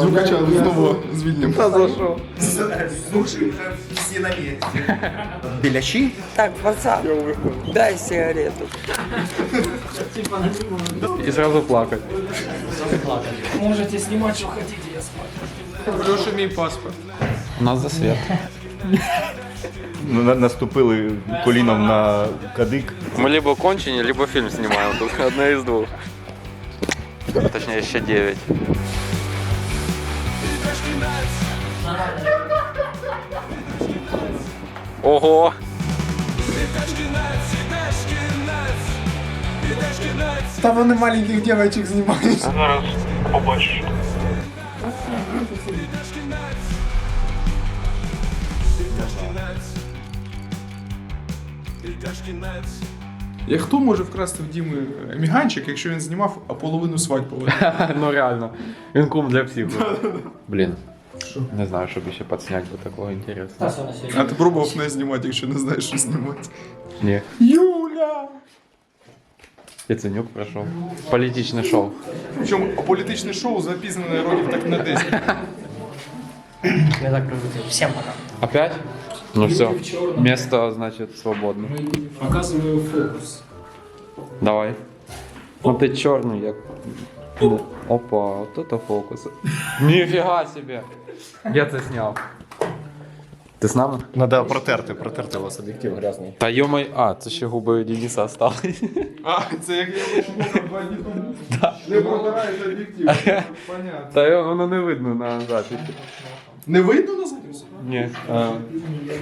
Звукача знову звільнимо. Та за що? Суши уже все на месте. Біляші? Так, пацан, дай сигарету. І зразу плакати. Можете снимать, что хотите, я смотрю. Леша мій паспорт. У нас засвіт. Ну, на- Наступили коліном на кадик. Мы либо кончені, либо фильм снимаем. Тут одне із двох. Точнее, ще 9. Ого! Там вони маленьких дівчаток знімають. Як хто може вкрасти в Діми міганчик, якщо він знімав, половину свадь повинен? ну реально. Він кум для всіх. Блін. Не знаю, щоб ще підсняти до такого інтересно. А ти пробував не знімати, якщо не знаєш, що знімати. Ні. Юля! Яценюк пройшов. Політичне шоу. Причому політичне шоу запізнене років так на 10. Я так привык. Всем пока. Опять? Ну все. Место, значит, свободно. Показываю фокус. Давай. Ну ти чорний, як. Да. Опа, от это фокус. Ніфіга себе. Я це зняв. Ти з нами? Треба протерти, протерти у вас об'єктив грязний. Та йомай. А, це ще губи Дениса остались. А, це як я. Не протираєш об'єктив. Понятно. Та його воно не видно на записі. Не видно на записі? Ні. А.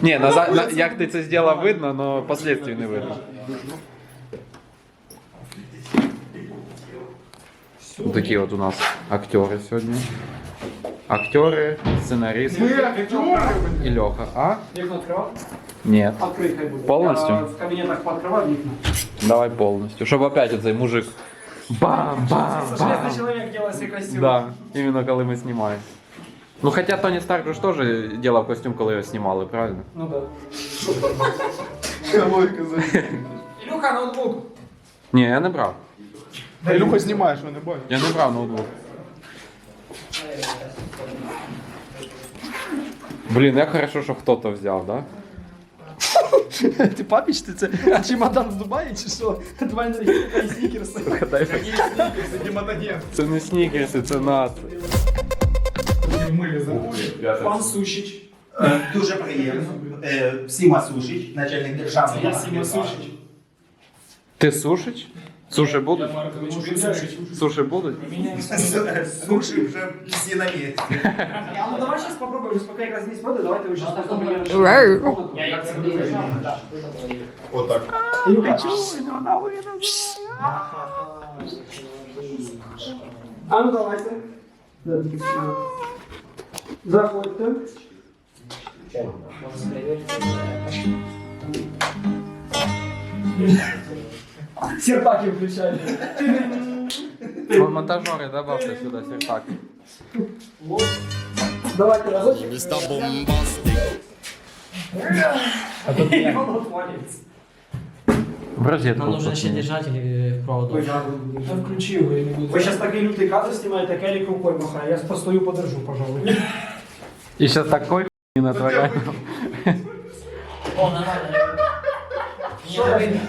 Ні, на, за- на, як ти це зробив, видно, але последствий не видно. Такі от у нас актери сьогодні. Актери, сценарист Ми актери, і Льоха. А? Окно открывал? Ні. Открыть как будет. Полностью? Я в кабинетах пооткрывал окна. Давай повністю. Щоб опять оцей мужик. Бам, бам, Железный бам. человек делает себе костюм. Да, іменно коли ми знімаємо. Ну хоча Тоні Старк же ж теж ділав костюм, коли його знімали, правильно? Ну да. Логіка за. Илюха, ноутбук. Ні, я не брав. Та Ілюха знімає, що не бачиш. Я не брав ноутбук. Блін, як хорошо, що хто-то взяв, да? Ти папіч, ти це чемодан з Дубаї чи що? Два снікерси. Це не снікерси, це нас. Пан Сушич. Е, Дуже приємно. Е, Сіма Сушич, начальник державної Я Сіма Сушич. Ти сушич? Суші будуть? Я Маркович Сушич. Суші будуть? Суши вже всі на місці. А ну давай сейчас попробуем, пока я здесь воду, давайте вы сейчас попробуем. Я як це буду Отак. А ну давайте. Заходьте. Серпаки включали. Монтажеры добавьте сюда серпаки. Давайте разочек. Мистер Бомбастик. А тут. В розетку. Нам нужно еще держатель э, провода. Я его. Вы сейчас такие лютые кадры снимаете, так Эрик рукой махаю. Я постою, подержу, пожалуй. И сейчас такой не натворяю. О, нормально. Не,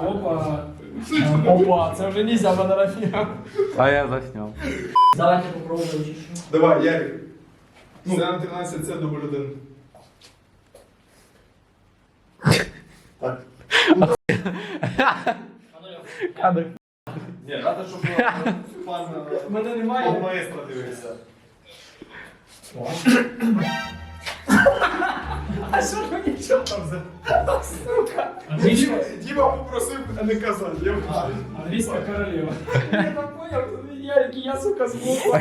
Опа. Опа, це вже нельзя фотографировать. А я засняв. Давайте попробуем еще. Давай, Ярик. Це 13, це дубль один. Кадр. Ні, треба, щоб пан Мене немає. маестро дивився. А що ж нічого там за... Сука. Діма, Діма попросив не казати. Я. Англійська королева. Я так понял, Ярик, я, сука, звук.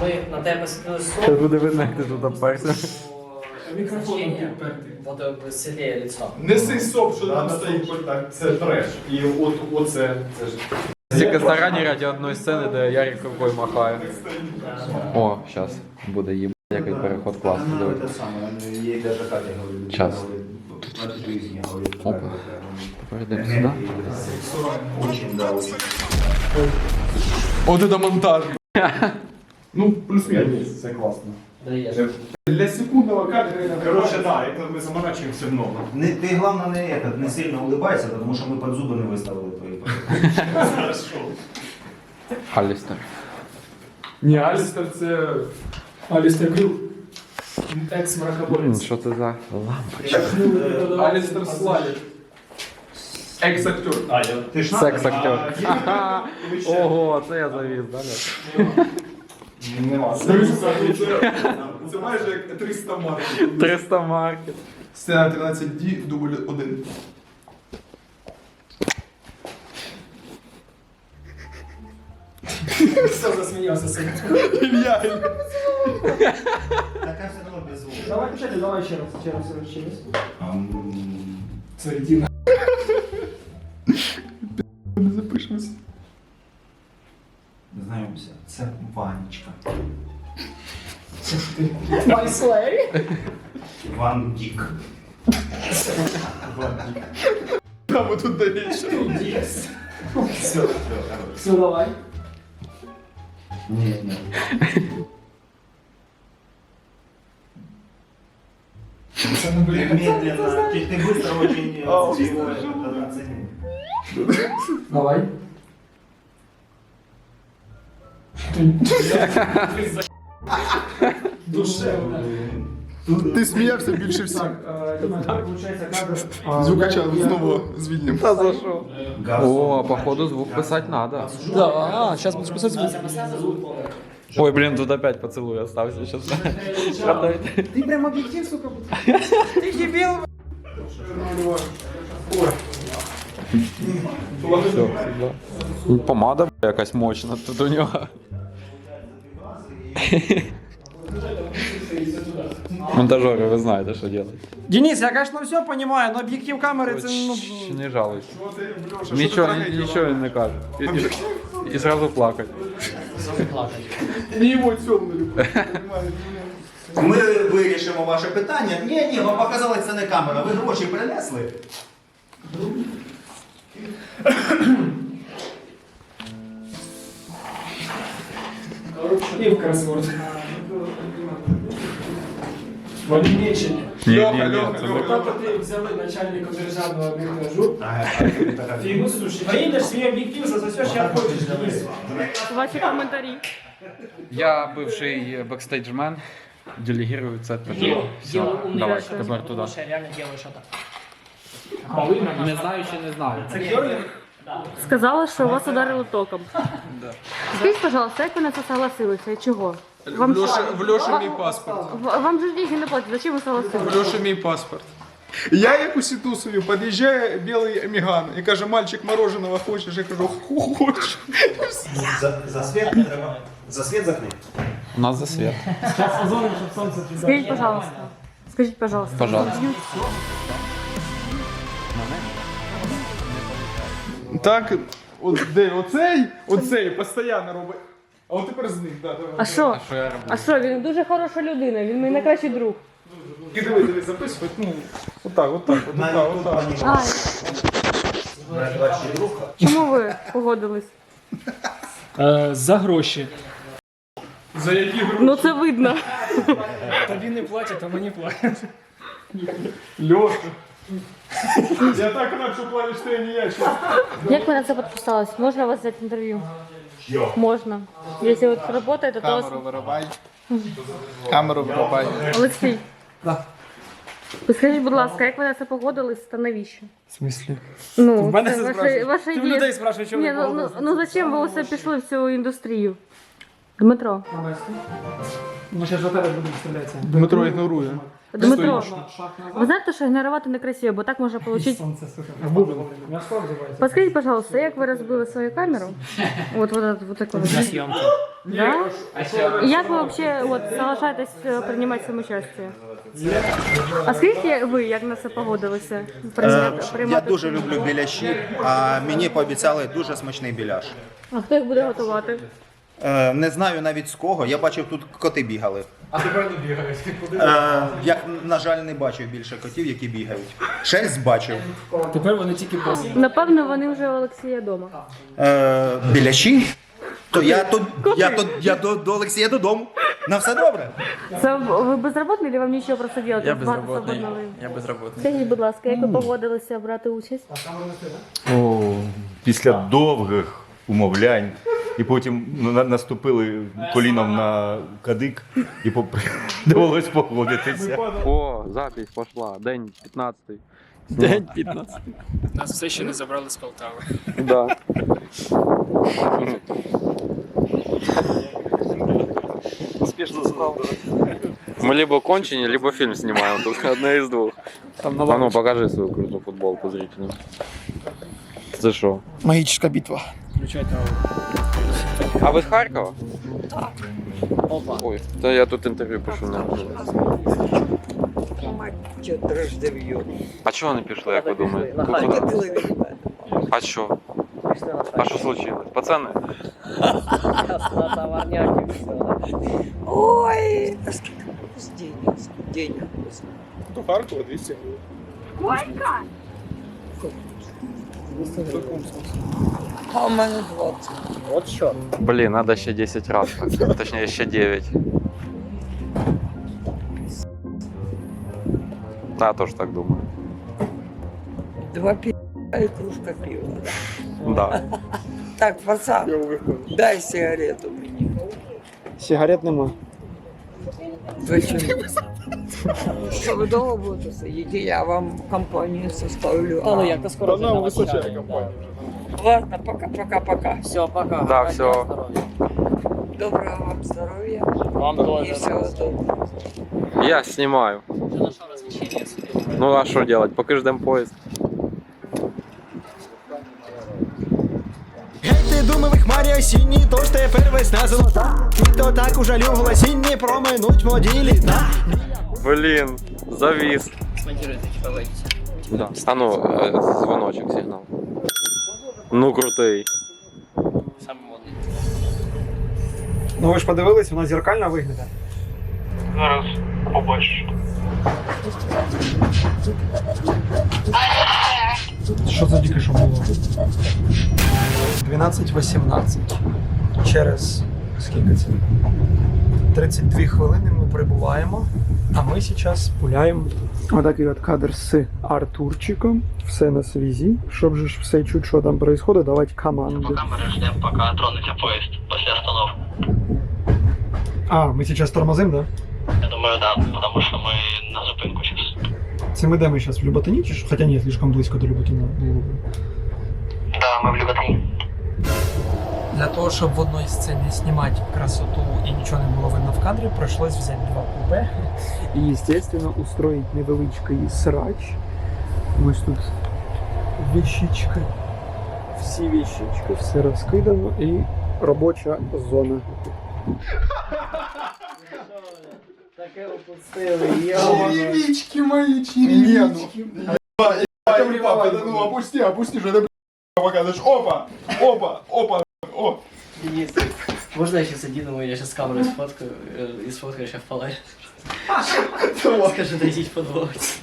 Ми на тебе посадили Зараз стол. буде видно, як ти тут оперся. Мікрофон. Вот сильнее лицо. Неси соп, що там стоїть. Так, це треш. І от оце, це ж. Стільки старані раді одної сцени, де Ярик рукою махає. О, зараз буде їм який переход класний. Диви. саме, їй даже Катя говорить. Час. Говорить, «На жизнь», говорить, Опа. так, Перейдемо сюди. Очень, да, очень. От это монтаж. Ну, плюс-мінус. Це класно. Даєш. Для секундного кадра. Коротше, так, це ми заморачуємося много. Не, ты, главное, не, этот, не сильно улыбайся, потому что мы под зубы не выставили твои. Алістер. Ні, Алістер це... Алістер Крюк. Екс-мракоборець. Що це за лампа? Алістер Славік. Екс-актер. А, я... Ты Секс-актер. Ого, це я завіз, далі. Нема. Це, це майже як 300 марків. 300 марків. Сцена 13D, дубль 1. Все засміявся син. Ілья. Такая все равно без звука. Давай почати, давай ще раз, ще раз, ще раз, ще раз. Ам, Це єдина. Не запишемося. Знайомся. Це Ванечка. Майслей. Ван Дік. Там ми тут до вечора. Все, Все, давай. Не, не. Медленно. Ты, ты быстро очень э, его это, оценил. Давай. Душевно. Ти сміявся більше всіх. Получається кадр. Звукача знову звільним. Та за що? Газ. О, походу звук писати надо. Да, а, сейчас буду писать звук. Ой, блин, тут опять поцелуй остался сейчас. Ты прям объектив, сука, Ты дебил, Все, Помада бля, якась мощна тут у нього. Монтажери, ви знаєте, що робити. Денис, я, конечно, все понимаю, но объектив камеры, це, ну... Не жалуйся. Нічого він не і, і зразу плакать. Не його темно люблю. Ми вирішимо ваше питання. Ні, ні, вам показалось, це не камера. Ви гроші принесли. І в кросворд. В Німеччині. Льоха, Льоха, Льоха. Тобто ти взяли начальника державного арбітражу, фігу, слушай, поїдеш свій об'єктив, засосеш, як хочеш, Денис. Ваші коментарі. Я бывший бэкстейджмен, делегирую це тобі. Все, Делаю умный давай, вещь. тепер туди. Слушай, реально делаешь это. Не знаю, чи не знаю. Це керлінг? Сказали, що вас ударили током. Скажіть, пожалуйста, як ви на це согласилися і чого? Вам, В Льоші, в Льоші мій паспорт. В- вам же деньги не платять, зачем согласилися? В Льоші мій паспорт. Я як у Сітусові, під'їжджає білий Еміган і каже, мальчик мороженого хочеш? Я кажу, хочу. За, за світ не треба. За світ закни. У нас за сюди. Скажіть, пожалуйста. Скажіть, пожалуйста. Пожалуйста. Так, от, де оцей, оцей постійно робить. А от тепер з них, да, давай. А що? Що я роблю? А що, він дуже хороша людина, він мій найкращий друг. І диви, диви, записувати, ну, отак, отак, от, отак, отак. А, чому ви погодились? Е, За гроші. За які гроші? Ну це видно. Тобі не платять, а мені платять. Льоша. Я так рад, що плавиш ти, а не я. Як ви на це підписались? Можна вас взяти інтерв'ю? Можна. Якщо вот работает, то Камеру вирубай. Камеру вирубай. Олексій. Да. Скажіть, будь ласка, як ви на це погодились та навіщо? В смислі? Ну, В мене це це ваша, ваша Ти в ідея. людей спрашуєш, чому Ні, ви ну, ну, ну зачем ви усе пішли в цю індустрію? Дмитро. Ну, зараз за тебе будемо стрілятися. Дмитро ігнорує. Дмитро, ви знаєте, що ігнорувати некрасиво, бо так можна отримати... Сонце, сука. В бубен. М'ясо взивається. Подскажіть, пожалуйста, як ви розбили свою камеру? Вот, вот, вот, вот такой. Да? И як ви вообще вот, соглашаетесь э, принимать самоучастие? А скажіть ви, як на це погодилися? Прийняти- Я приймати дуже участь? люблю біляші, а мені пообіцяли дуже смачний біляш. А хто їх буде готувати? Е, Не знаю навіть з кого. Я бачив, тут коти бігали. А тепер не бігають. Е, як, на жаль, не бачив більше котів, які бігають. Шерсть бачив. Тепер вони тільки босі. Напевно, вони вже у Олексія вдома. Е, біляші? То я, то, я, то, я до, до Олексія додому. На все добре. Це ви безробітний, чи вам нічого просто робити? Я безработний. Я безработний. Скажіть, будь ласка, як ви погодилися брати участь? О, після довгих умовлянь. І потім ну, на- наступили коліном на кадик, і по- довелось погодитися. О, запись пошла. День 15. День 15. Нас все ще не забрали з Полтави. Да. Успішно справа. Мы либо кончені, либо фильм снимаем. Тут одне из двух. Там А ну покажи свою крутую футболку зрителям. Це що? Магічна битва. Включайте аудио. А ви з Харкова? Так. Ой, та я тут інтерв'ю пишу на. Мать что трижды бьет. А чого вони пішли, як ви думаєте? На Ну, Харків. куди? А що? Пішли на А що случилось? Пацани? На товарняк і все. Ой, а сколько у вас денег? Денег. До Харкова 200 гривень. А у мене 20. От що. Блін, надо ще 10 раз. Так. Точніше, ще 9. Та я теж так думаю. Два пива и кружка пива. Да. Так, пацан, дай сигарету мне. Сигарет нема. Зачем? Что вы дома будете сидеть, я вам компанию составлю. Та ну як, то скоро Та вже нам на височає Ватикані, компанія. Ладно, пока, пока, пока. Все, пока. Да, всё. Доброго вам здоровья Вам и тоже. всего доброго. Я снимаю. Вже на що розвлечення собі. Ну а що делать? Поки ждем поїзд. Геть ти думав, хмарі осінні, тож тепер весна золота. І то так у жалю в осінні проминуть молоді літа. Блін, завіс. Смонтируйте, типа вийдіть. Да. А ну, е, дзвоночок, сигнал. Ну крутий. Саме модний. Ну ви ж подивились, вона зеркально виглядає. Що це тільки що було? 12.18. Через скільки це? 32 хвилини ми прибуваємо, а ми зараз гуляємо. Отакий от кадр з Артурчиком. Все на связі. Щоб же все чуть, що там відбувається, давати команди. Камера ждем, пока тронется поезд после остановки. А, ми зараз тормозимо, да? Я думаю, да, потому что мы на зупинку сейчас. Це ми де ми зараз в Люботині чи що? Хоча ні, слишком близько до Люботина. Да, мы в Люботині. Для того, щоб в одній сцені знімати красоту і нічого не було видно в кадрі, прийшлось взяти два купе. І, естественно, устроїть невеличкий срач. Ось тут вещичка. Всі вещички, все розкидано і робоча зона. Таке опустили, Черевички мои, черевички. Папа, да ну опусти, опусти же, это показываешь. Опа, опа, опа, о. Денис, можно я сейчас одену, я сейчас камеру сфоткаю э, и сфоткаю сейчас в палате. Скажи, дойдите подводить.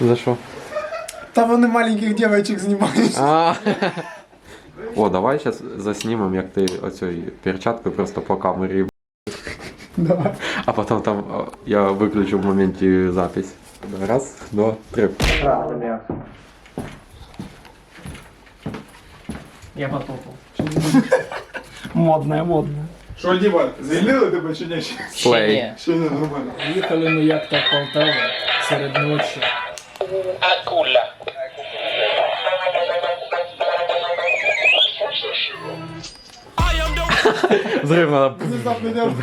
За що? Та вони маленьких девочек знімають. А. О, давай зараз заснімемо, як ти оцею перчаткою просто по камері. Давай. А потім там о, я виключу в моменті запись. Раз, два, три. Я потопал. Модне, модне. Що, Діма, звільнили тебе чи ні? Плей. Ще не нормально. Їхали ми як так Полтава серед ночі. Зрив надо. Внезапно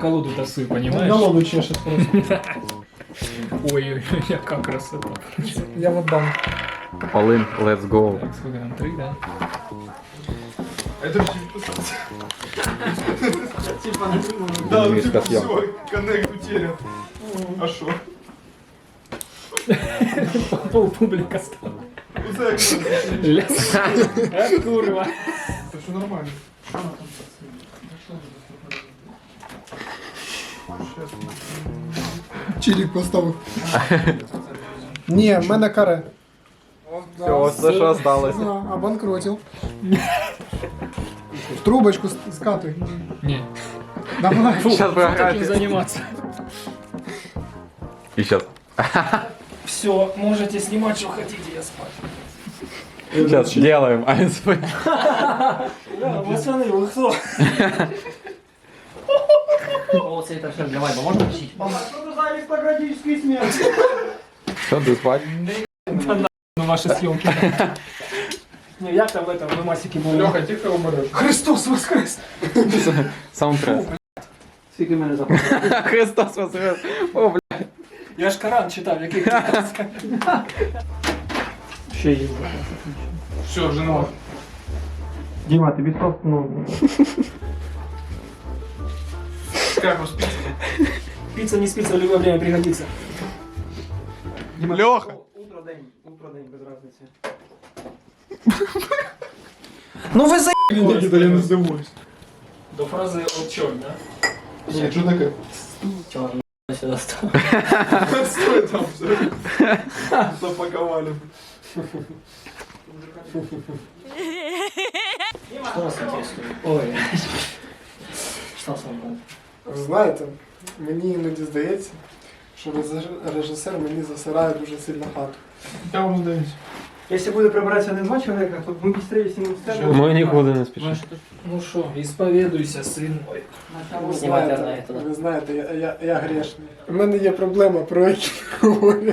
колоду тасую, понімаєш? Колоду чешет просто. Ой, яка красота. Я в отдам. Олин, let's go. Так, сколько там? Три, да? Это же подписаться. Да, ну типа все, коннект утерян. А шо? Пол публика стала. Ну це? Ляс. А, курва. Це все нормально. Чилік поставив. Ні, в мене каре. Все, ось це що осталось. А, обанкротив. В трубочку с- скатуй. Не. Давай. Сейчас Таким програєте. заниматься. І сейчас. Все, можете снимать, что хотите, я спать. Сейчас делаем АСП. Пацаны, вы кто? О, це это все для вайба, можна включить? Що, ти спать? Ну, ваши съемки. Не, я там в этом, на масике был. Леха, тихо умреш. Христос воскрес! Саундтрек. Скільки мене заплатили? Христос воскрес. О, бля. Я ж Коран читав, який Ще є. Все, вже нема. Діма, тобі просто, ну... Как успіть? Пицца не спится, в любое время пригодится. Леха! Утро день, утро день, без разниці. Ну ви за... Ні, я не здивуюсь. До фрази от чорт, да? Ні, що таке? Чорно сюди став. Стой там все. Запаковали. Що вас інтересує? Ой. Що саме? Ви знаєте, мені іноді здається, що режисер мені засирає дуже сильно хату. Я вам здаюсь. Якщо буде прибиратися не два чоловіка, то ми швидше знімемо сцену. Ми нікуди не спішимо. Ну що, ісповідуйся, син мой. Ви знаєте, на ви знаєте, я, я, я грешний. У мене є проблема, про яку говорю.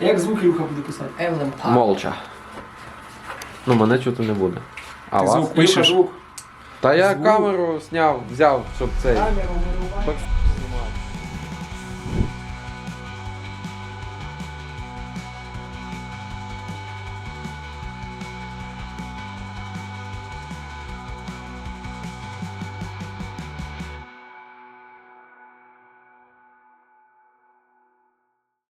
Як звук Люха буде писати? Емблем Молча. Ну, мене чути не буде. А вас? Звук пишеш? Та я камеру зняв, взяв, щоб цей. Камеру вирубай.